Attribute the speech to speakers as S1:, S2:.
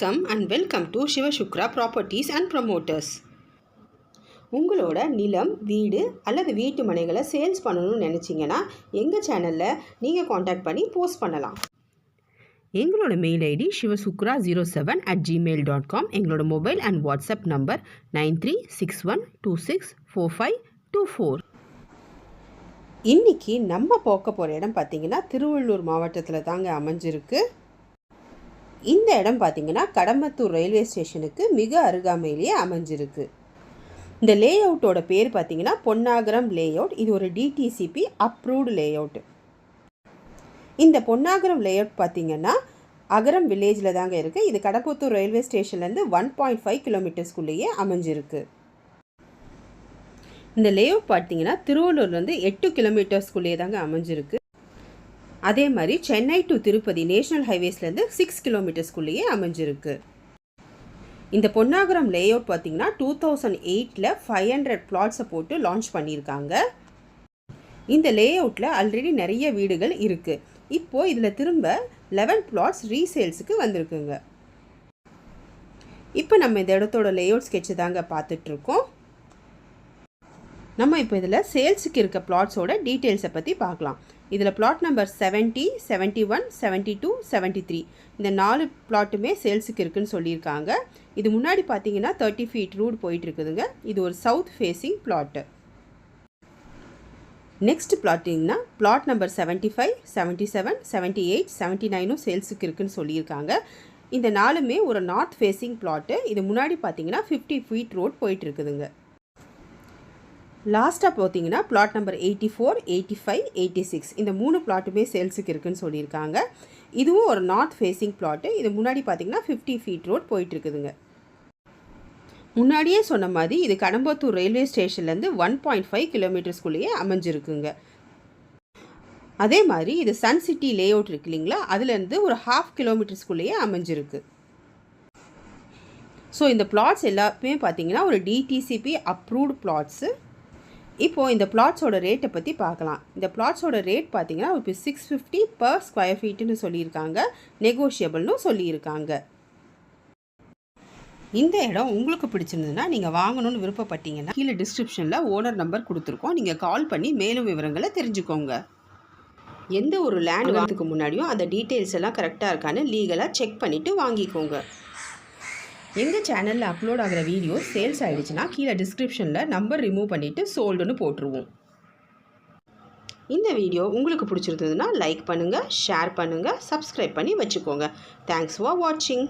S1: வணக்கம் and welcome to Sivasukra properties and promoters உங்களோட நிலம் வீடு அல்லது வீட்டு மனைகளை சேல்ஸ் பண்ணணும்னு நினச்சிங்கன்னா எங்கள் சேனலில் நீங்கள் காண்டாக்ட் பண்ணி போஸ்ட் பண்ணலாம். எங்களோட mail ID Sivasukra zero seven at Gmail dot com எங்களோட mobile and WhatsApp number nine three six one two six four five two four இன்றைக்கி நம்ம போக்க போகிற இடம் பார்த்திங்கன்னா திருவள்ளூர் மாவட்டத்தில் தாங்க அமைஞ்சிருக்கு. இந்த இடம் பார்த்திங்கன்னா கடம்பத்தூர் ரயில்வே ஸ்டேஷனுக்கு மிக அருகாமையிலேயே அமைஞ்சிருக்கு. இந்த லே அவுட்டோட பேர் பார்த்தீங்கன்னா பொன்னாகரம் லே அவுட் இது ஒரு டிடிசிபி அப்ரூவ்டு லே இந்த பொன்னாகரம் லே அவுட் பார்த்தீங்கன்னா அகரம் வில்லேஜில் தாங்க இருக்குது இது கடம்பத்தூர் ரயில்வே ஸ்டேஷன்லேருந்து ஒன் பாயிண்ட் ஃபைவ் கிலோமீட்டர்ஸ்குள்ளேயே அமைஞ்சிருக்கு. இந்த லே அவுட் பார்த்தீங்கன்னா திருவள்ளூர்லேருந்து எட்டு கிலோமீட்டர்ஸ்குள்ளேயே தாங்க அமைஞ்சிருக்கு. அதே மாதிரி சென்னை டு திருப்பதி நேஷனல் ஹைவேஸ்லேருந்து சிக்ஸ் கிலோமீட்டர்ஸ்குள்ளேயே அமைஞ்சிருக்கு. இந்த பொன்னாகரம் லே அவுட் பார்த்தீங்கன்னா டூ தௌசண்ட் எயிட்டில் ஃபைவ் ஹண்ட்ரட் பிளாட்ஸை போட்டு லான்ச் பண்ணியிருக்காங்க. இந்த லே அவுட்டில் ஆல்ரெடி நிறைய வீடுகள் இருக்குது இப்போது இதில் திரும்ப லெவன் பிளாட்ஸ் ரீசேல்ஸுக்கு வந்திருக்குங்க. இப்போ நம்ம இந்த இடத்தோட லே அவுட் ஸ்கெட்சு தாங்க பார்த்துட்ருக்கோம். நம்ம இப்போ இதில் சேல்ஸுக்கு இருக்க பிளாட்ஸோட டீட்டெயில்ஸை பற்றி பார்க்கலாம். இதில் plot number seventy seventy one seventy two seventy three இந்த நாலு பிளாட்டுமே சேல்ஸுக்கு இருக்குன்னு சொல்லியிருக்காங்க. இது முன்னாடி பார்த்தீங்கன்னா தேர்ட்டி ஃபீட் ரூட் போயிட்டுருக்குதுங்க. இது ஒரு south facing plot next பிளாட்டிங்கன்னா plot number seventy five seventy seven seventy eight seventy நைனும் சேல்ஸுக்கு இருக்குதுன்னு சொல்லியிருக்காங்க. இந்த நாலுமே ஒரு நார்த் ஃபேஸிங் பிளாட்டு இது முன்னாடி பார்த்தீங்கன்னா ஃபிஃப்டி ஃபீட் ரோட் போயிட்டு இருக்குதுங்க லாஸ்ட்டாக பார்த்தீங்கன்னா plot number eighty four eighty five eighty six இந்த மூணு பிளாட்டுமே சேல்ஸுக்கு இருக்குன்னு சொல்லியிருக்காங்க. இதுவும் ஒரு நார்த் ஃபேஸிங் பிளாட்டு இது முன்னாடி பார்த்தீங்கன்னா ஃபிஃப்டி ஃபீட் ரோட் போயிட்டுருக்குதுங்க. முன்னாடியே சொன்ன மாதிரி இது கடம்பத்தூர் ரயில்வே ஸ்டேஷன்லேருந்து ஒன் பாயிண்ட் ஃபைவ் கிலோமீட்டர்ஸ்குள்ளேயே அமைஞ்சிருக்குங்க. அதே மாதிரி இது சன் சிட்டி லே அவுட் இருக்கு இல்லைங்களா? அதுலேருந்து ஒரு ஹாஃப் கிலோமீட்டர்ஸ்குள்ளேயே அமைஞ்சிருக்கு. ஸோ இந்த பிளாட்ஸ் எல்லாமே பார்த்தீங்கன்னா ஒரு டிடிசிபி அப்ரூவ்டு பிளாட்ஸு இப்போது இந்த பிளாட்ஸோட ரேட்டை பற்றி பார்க்கலாம். இந்த பிளாட்ஸோட ரேட் பார்த்தீங்கன்னா இப்போ சிக்ஸ் ஃபிஃப்டி பர் ஸ்கொயர் ஃபீட்டுன்னு சொல்லியிருக்காங்க. நெகோஷியபிள்னு சொல்லியிருக்காங்க. இந்த இடம் உங்களுக்கு பிடிச்சிருந்ததுன்னா நீங்கள் வாங்கணும்னு விருப்பப்பட்டீங்கன்னா கீழே டிஸ்கிரிப்ஷனில் ஓனர் நம்பர் கொடுத்துருக்கோம். நீங்கள் கால் பண்ணி மேலும் விவரங்களை தெரிஞ்சுக்கோங்க. எந்த ஒரு லேண்ட் வாங்கிறதுக்கு முன்னாடியும் அந்த டீட்டெயில்ஸ் எல்லாம் கரெக்டாக இருக்கான்னு லீகலாக செக் பண்ணிவிட்டு வாங்கிக்கோங்க. எங்கள் சேனலில் அப்லோட் ஆகிற வீடியோ சேல்ஸ் ஆகிடுச்சுன்னா கீழே டிஸ்கிரிப்ஷனில் நம்பர் ரிமூவ் பண்ணிவிட்டு சோல்டுன்னு போட்டுருவோம். இந்த வீடியோ உங்களுக்கு பிடிச்சிருந்ததுன்னா லைக் பண்ணுங்கள் ஷேர் பண்ணுங்கள் சப்ஸ்கிரைப் பண்ணி வச்சுக்கோங்க. தேங்க்ஸ் ஃபார் வாட்சிங்